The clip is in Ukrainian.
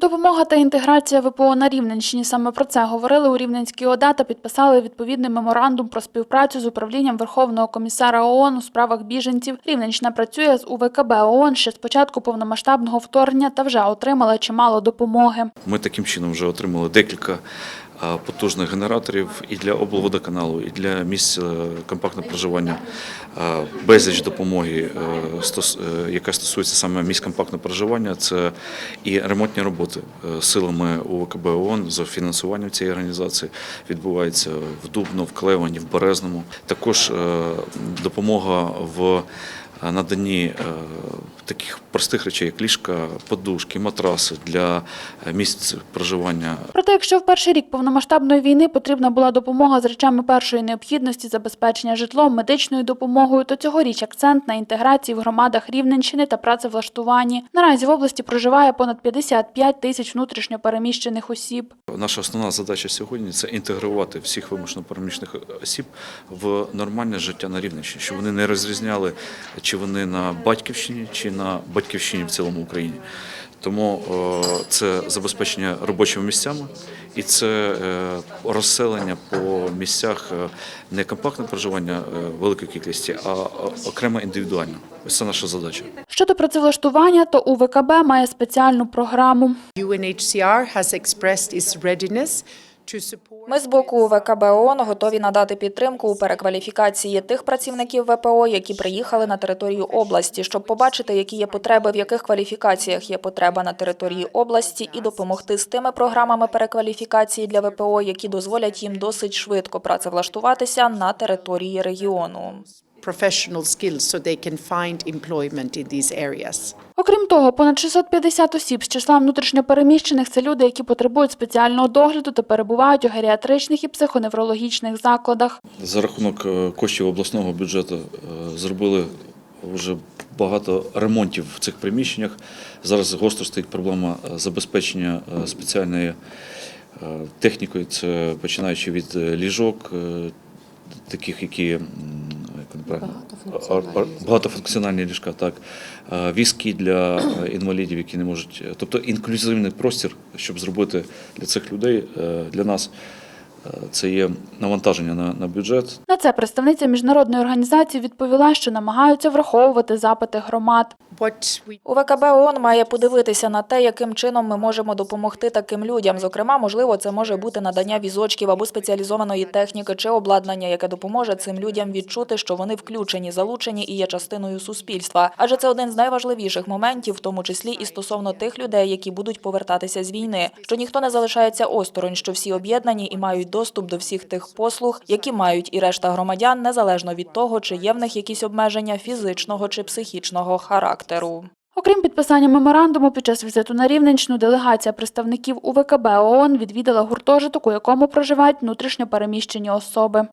Допомога та інтеграція ВПО на Рівненщині. Саме про це говорили у Рівненській ОДА та підписали відповідний меморандум про співпрацю з управлінням Верховного комісара ООН у справах біженців. Рівненщина працює з УВКБ ООН ще з початку повномасштабного вторгнення та вже отримала чимало допомоги. Ми таким чином вже отримали декілька потужних генераторів і для облводоканалу, і для місць е, компактного проживання. Безліч допомоги, е, е, яка стосується саме місць компактного проживання, це і ремонтні роботи е, силами УВКБ ООН за фінансуванням цієї організації відбувається в Дубно, в Клевані, в Березному. Також е, допомога в наданні е, таких простих речей, як ліжка, подушки, матраси для е, місць проживання Проте, якщо в перший рік повномасштабної війни потрібна була допомога з речами першої необхідності, забезпечення житлом, медичною допомогою, то цьогоріч акцент на інтеграції в громадах Рівненщини та працевлаштуванні. Наразі в області проживає понад 55 тисяч внутрішньопереміщених осіб. Наша основна задача сьогодні це інтегрувати всіх вимушено переміщених осіб в нормальне життя на Рівненщині, щоб вони не розрізняли, чи вони на батьківщині, чи на батьківщині в цілому Україні. Тому е, це забезпечення робочими місцями і це е, розселення по місцях е, не компактне проживання великої кількості, а окремо індивідуально. Ось це наша задача. Щодо працевлаштування, то УВКБ має спеціальну програму. UNHCR has expressed its readiness Ми з боку ВКБ ООН готові надати підтримку у перекваліфікації тих працівників ВПО, які приїхали на територію області, щоб побачити, які є потреби, в яких кваліфікаціях є потреба на території області, і допомогти з тими програмами перекваліфікації для ВПО, які дозволять їм досить швидко працевлаштуватися на території регіону. Professional skills so they can find employment in these areas. Окрім того, понад 650 осіб з числа внутрішньопереміщених – це люди, які потребують спеціального догляду та перебувають у геріатричних і психоневрологічних закладах. За рахунок е, коштів обласного бюджету е, зробили вже багато ремонтів в цих приміщеннях. Зараз гостро стоїть проблема е, забезпечення спеціальною е, технікою. Це починаючи від ліжок, таких, які ар- багатофункціональні ліжка, так візки для е, інвалідів, які не можуть, е, тобто інклюзивний простір, щоб зробити для цих людей, е, для нас. Це є навантаження на, на бюджет. На це представниця міжнародної організації відповіла, що намагаються враховувати запити громад. We УВКБ ООН має подивитися на те, яким чином ми можемо допомогти таким людям. Зокрема, можливо, це може бути надання візочків або спеціалізованої техніки чи обладнання, яке допоможе цим людям відчути, що вони включені, залучені і є частиною суспільства. Адже це один з найважливіших моментів, в тому числі і стосовно тих людей, які будуть повертатися з війни, що ніхто не залишається осторонь, що всі об'єднані і мають доступ до всіх тих послуг, які мають і решта громадян, незалежно від того, чи є в них якісь обмеження фізичного чи психічного характеру. Окрім підписання меморандуму, під час візиту на Рівненщину делегація представників УВКБ ООН відвідала гуртожиток, у якому проживають внутрішньопереміщені особи.